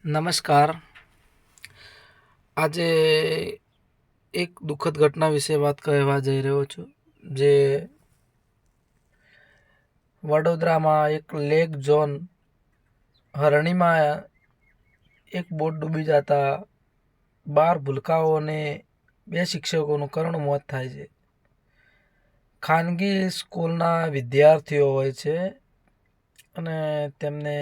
નમસ્કાર. આજે એક દુઃખદ ઘટના વિશે વાત કહેવા જઈ રહ્યો છું, જે વડોદરામાં એક લેક ઝોન હરણીમાં એક બોટ ડૂબી જતા બાર ભૂલકાઓ અને બે શિક્ષકોનું કરુણ મોત થાય છે. ખાનગી સ્કૂલના વિદ્યાર્થીઓ હોય છે અને તેમને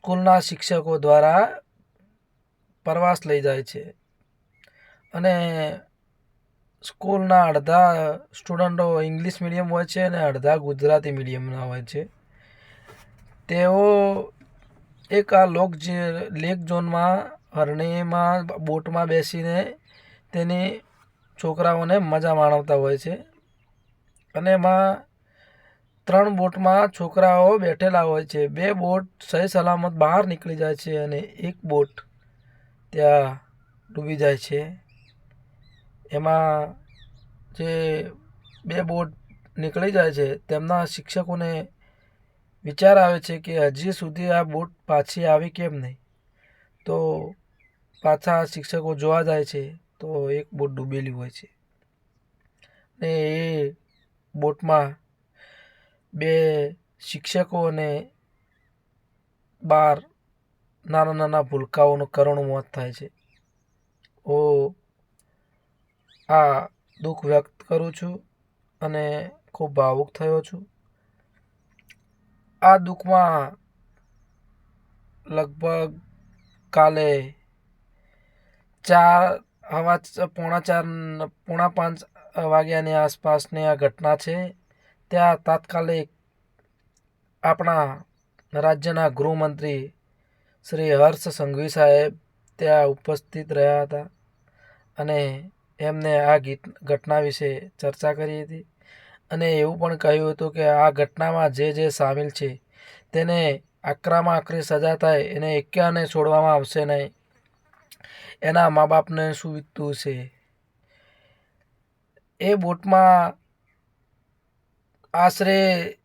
સ્કૂલના શિક્ષકો દ્વારા પ્રવાસ લઈ જાય છે. અને સ્કૂલના અડધા સ્ટુડન્ટો ઇંગ્લિશ મીડિયમ હોય છે અને અડધા ગુજરાતી મીડિયમના હોય છે. તેઓ એક આ લોક જે લેક ઝોનમાં હરણીમાં બોટમાં બેસીને તેની છોકરાઓને મજા માણવતા હોય છે. અને એમાં ત્રણ બોટમાં છોકરાઓ બેઠેલા હોય છે. બે બોટ સહી સલામત બહાર નીકળી જાય છે અને એક બોટ ત્યાં ડૂબી જાય છે. એમાં જે બે બોટ નીકળી જાય છે, તેમના શિક્ષકોને વિચાર આવે છે કે હજી સુધી આ બોટ પાછી આવી કેમ નહીં? તો પાછા શિક્ષકો જોવા જાય છે તો એક બોટ ડૂબેલી હોય છે. ને એ બોટમાં બે શિક્ષકો અને બાર નાના નાના ભૂલકાઓનું કરુણ મોત થાય છે. હું આ દુઃખ વ્યક્ત કરું છું અને ખૂબ ભાવુક થયો છું. આ દુઃખમાં લગભગ કાલે ચાર, હવા પોણા ચાર, પોણા પાંચ વાગ્યાની આસપાસની આ ઘટના છે. ત્યાં તાત્કાલિક આપણા રાજ્યના ગૃહમંત્રી શ્રી હર્ષ સંઘવી સાહેબ ત્યાં ઉપસ્થિત રહ્યા હતા અને એમને આ ગીત, ઘટના વિશે ચર્ચા કરી હતી. અને એવું પણ કહ્યું હતું કે આ ઘટનામાં જે જે સામેલ છે તેને આકરામાં આકરી સજા થાય, એને એક્યાને છોડવામાં આવશે નહીં. એના મા બાપને શું વીતતું છે? એ બોટમાં આશરે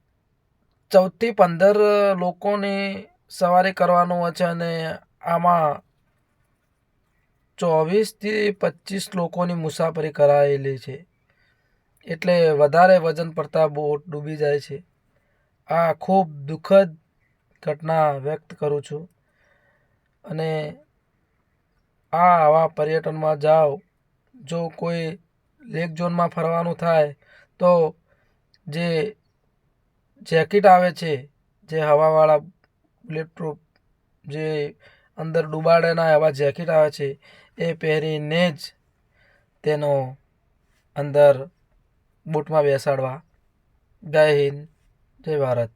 ચૌદથી પંદર લોકોની સવારી કરવાનું હોય છે અને આમાં ચોવીસથી પચીસ લોકોની મુસાફરી કરાયેલી છે. એટલે વધારે વજન પડતા બોટ ડૂબી જાય છે. આ ખૂબ દુઃખદ ઘટના વ્યક્ત કરું છું. અને આ આવા પર્યટનમાં જાઓ. જો કોઈ લેક ઝોનમાં ફરવાનું થાય તો જે જેકેટ આવે છે, જે હવાવાળા બુલેટપ્રૂફ જે અંદર ડૂબાડે ના એવા જેકેટ આવે છે, એ પહેરીને જ તેનો અંદર બોટમાં બેસાડવા. જય હિન્દ, જય ભારત.